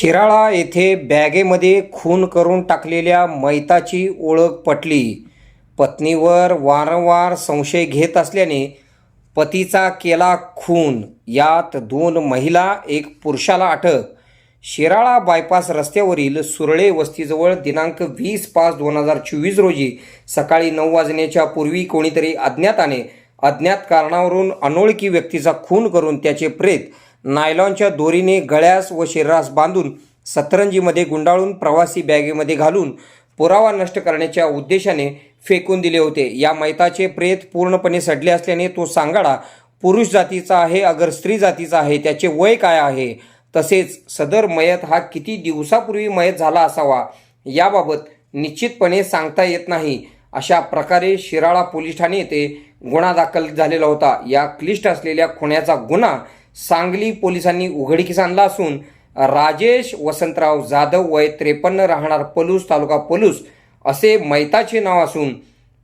शिराळा येथे बॅगेमध्ये खून करून टाकलेल्या मैताची ओळख पटली. पत्नीवर वारंवार संशय घेत असल्याने पतीचा केला खून. यात दोन महिला एक पुरुषाला अटक. शिराळा बायपास रस्त्यावरील सुरळे वस्तीजवळ दिनांक वीस पाच दोन हजार चोवीस रोजी सकाळी नऊ वाजण्याच्या पूर्वी कोणीतरी अज्ञाताने अज्ञात कारणावरून अनोळखी व्यक्तीचा खून करून त्याचे प्रेत नायलॉनच्या दोरीने गळ्यास व शरीरास बांधून सतरंजीमध्ये गुंडाळून प्रवासी बॅगेमध्ये घालून पुरावा नष्ट करण्याच्या उद्देशाने फेकून दिले होते. या मैताचे प्रेत पूर्णपणे सडले असल्याने तो सांगाडा पुरुष जातीचा आहे अगर स्त्री जातीचा आहे त्याचे वय काय आहे? तसेच सदर मयत हा किती दिवसापूर्वी मयत झाला असावा? याबाबत निश्चितपणे सांगता येत नाही. अशा प्रकारे शिराळा पोलीस ठाणे येथे गुन्हा दाखल झालेला होता. या क्लिष्ट असलेल्या खुण्याचा गुन्हा सांगली पोलिसांनी उघडकीस आणला असून राजेश वसंतराव जाधव वय त्रेपन्न राहणार पलूस तालुका पलूस असे मैताचे नाव असून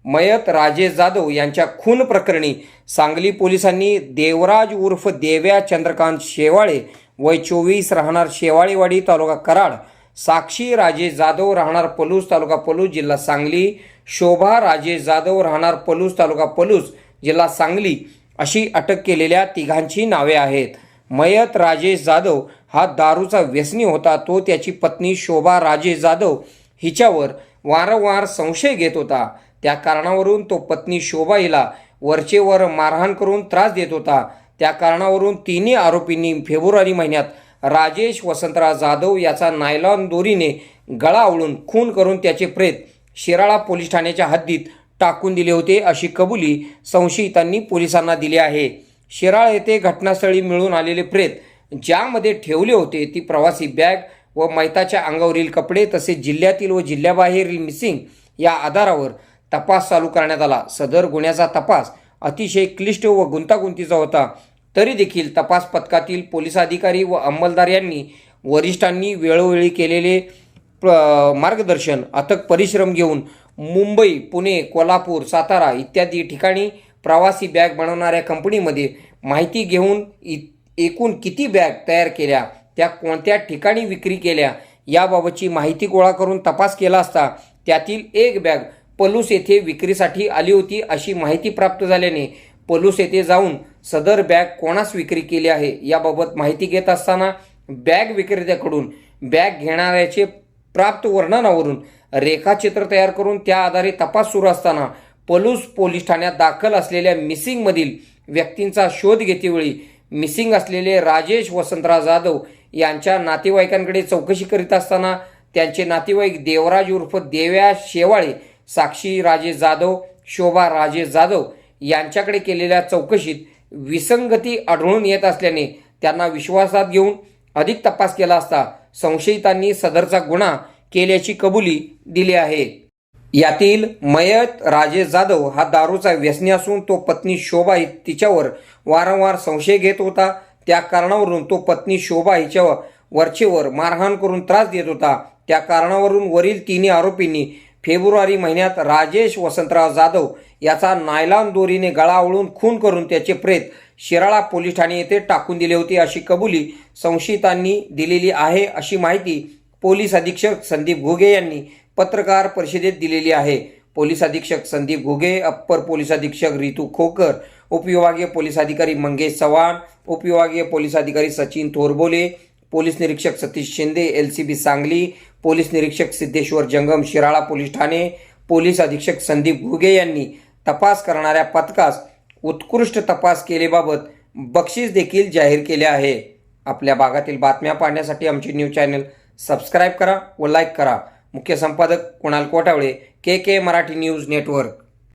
मयत राजेश जाधव यांच्या खून प्रकरणी सांगली पोलिसांनी देवराज उर्फ देव्या चंद्रकांत शेवाळे वय चोवीस राहणार शेवाळेवाडी तालुका कराड साक्षी राजेश जाधव राहणार पलूस तालुका पलूस जिल्हा सांगली शोभा राजेश जाधव राहणार पलूस तालुका पलूस जिल्हा सांगली अशी अटक केलेल्या तिघांची नावे आहेत. मयत राजेश जाधव हा दारूचा व्यसनी होता. तो त्याची पत्नी शोभा राजेश जाधव हिच्यावर वारंवार संशय घेत होता. त्या कारणावरून तो पत्नी शोभा हिला वरचेवर मारहाण करून त्रास देत होता. त्या कारणावरून तिन्ही आरोपींनी फेब्रुवारी महिन्यात राजेश वसंतराव जाधव याचा नायलॉन दोरीने गळा आवळून खून करून त्याचे प्रेत शिराळा पोलीस ठाण्याच्या हद्दीत टाकून दिले होते अशी कबुली संशयितांनी पोलिसांना दिली आहे. शिराळ येथे घटनास्थळी मिळून आलेले प्रेत ज्यामध्ये ठेवले होते ती प्रवासी बॅग व मैताच्या अंगावरील कपडे तसेच जिल्ह्यातील व जिल्ह्याबाहेरील मिसिंग या आधारावर तपास चालू करण्यात आला. सदर गुन्ह्याचा तपास अतिशय क्लिष्ट व गुंतागुंतीचा होता. तरी देखील तपास पथकातील पोलीस अधिकारी व अंमलदार यांनी वरिष्ठांनी वेळोवेळी केलेले प्र- मार्गदर्शन अथक परिश्रम घेऊन मुंबई पुणे कोल्हापूर सातारा इत्यादी ठिकाणी प्रवासी बॅग बनवणाऱ्या कंपनीमध्ये माहिती घेऊन इ एकूण किती बॅग तयार केल्या त्या कोणत्या ठिकाणी विक्री केल्या याबाबतची माहिती गोळा करून तपास केला असता त्यातील एक बॅग पलूस येथे विक्रीसाठी आली होती अशी माहिती प्राप्त झाल्याने पलूस येथे जाऊन सदर बॅग कोणास विक्री केली आहे याबाबत माहिती घेत असताना बॅग विक्रेत्याकडून बॅग घेणाऱ्याचे प्राप्त वर्णनावरून रेखाचित्र तयार करून त्या आधारे तपास सुरू असताना पलूस पोलीस ठाण्यात दाखल असलेल्या मिसिंगमधील व्यक्तींचा शोध घेतेवेळी मिसिंग असलेले राजेश वसंतराव जाधव यांच्या नातेवाईकांकडे चौकशी करीत असताना त्यांचे नातेवाईक देवराज उर्फ देव्या शेवाळे साक्षी राजेश जाधव शोभा राजेश जाधव यांच्याकडे केलेल्या चौकशीत विसंगती आढळून येत असल्याने त्यांना विश्वासात घेऊन अधिक तपास केला असता संशयितांनी सदरचा गुन्हा केल्याची कबुली दिली आहे. यातील मयत राजेश जाधव हा दारूचा व्यसनी असून तो पत्नी शोभा तिच्यावर वारंवार संशय घेत होता. त्या कारणावरून तो पत्नी शोभा हिच्या वरचेवर मारहाण करून त्रास देत होता. त्या कारणावरून वरील तिन्ही आरोपींनी फेब्रुवारी महिन्यात राजेश वसंतराव जाधव याचा नायलॉन दोरीने गळा आवळून खून करून त्याचे प्रेत शिराळा पोलीस ठाणे येथे टाकून दिले होते अशी कबुली संशयितांनी दिलेली आहे अशी माहिती पोलीस अधीक्षक संदीप घुगे यांनी पत्रकार परिषदेत दिलेली आहे. पोलीस अधीक्षक संदीप घुगे अप्पर पोलीस अधीक्षक रितू खोकर उपविभागीय पोलीस अधिकारी मंगेश चव्हाण उपविभागीय पोलीस अधिकारी सचिन थोरबोले पोलीस निरीक्षक Satish Shinde L C B Sangli police निरीक्षक सिद्धेश्वर जंगम शिराळा पोलीस ठाणे पोलीस अधीक्षक संदीप घुगे यांनी तपास करणाऱ्या पथकास उत्कृष्ट तपास केलेबाबत बक्षीस देखील जाहीर केले आहे. आपल्या भागातील बातम्या पाहण्यासाठी आमची न्यूज चॅनल सबस्क्राईब करा व लाईक करा. मुख्य संपादक Kunal Kotawale K K Marathi news network.